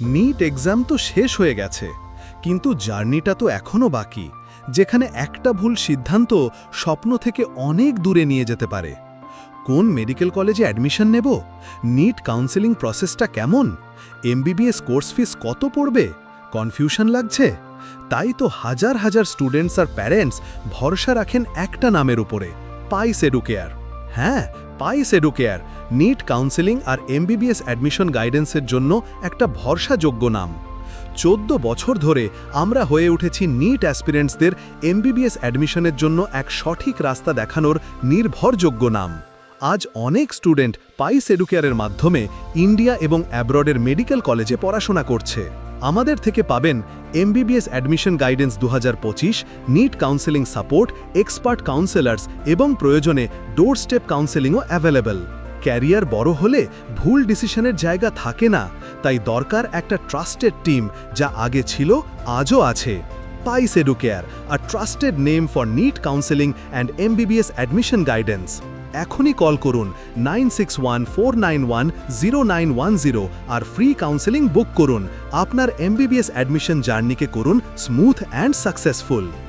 NEET exam তো শেষ হয়ে গেছে, কিন্তু জার্নিটা তো এখনও বাকি, যেখানে একটা ভুল সিদ্ধান্ত স্বপ্ন থেকে অনেক দূরে নিয়ে যেতে পারে। কোন মেডিকেল কলেজে অ্যাডমিশন নেব? নিট কাউন্সেলিং প্রসেসটা কেমন? এমবিবিএস কোর্স ফিস কত পড়বে? কনফিউশন লাগছে? তাই তো হাজার হাজার স্টুডেন্টস আর প্যারেন্টস ভরসা রাখেন একটা নামের উপরে পাইস এডুকেয়ার হ্যাঁ পাইস এডুকেয়ার নিট কাউন্সেলিং আর এমবিবিএস অ্যাডমিশন গাইডেন্সের জন্য একটা ভরসাযোগ্য নাম। চোদ্দ বছর ধরে আমরা হয়ে উঠেছি নিট অ্যাসপিরেন্টসদের এমবিবিএস অ্যাডমিশনের জন্য এক সঠিক রাস্তা দেখানোর নির্ভরযোগ্য নাম। আজ অনেক স্টুডেন্ট পাইস এডুকেয়ারের মাধ্যমে ইন্ডিয়া এবং অ্যাব্রডের মেডিকেল কলেজে পড়াশোনা করছে। আমাদের থেকে পাবেন এমবিবিএস অ্যাডমিশন গাইডেন্স দু NEET counselling support expert counsellors এবং প্রয়োজনে ডোর স্টেপ কাউন্সেলিংও অ্যাভেলেবল ক্যারিয়ার বড় হলে ভুল ডিসিশনের জায়গা থাকে না, তাই দরকার একটা ট্রাস্টেড টিম যা আগে ছিল, আজও আছে। Pies educare a trusted name for NEET counselling and MBBS admission guidance এখনই কল করুন nine six one four nine one zero nine one zero আর ফ্রি কাউন্সেলিং বুক করুন আপনার এমবিবিএস অ্যাডমিশন জার্নিকে করুন স্মুথ অ্যান্ড সাকসেসফুল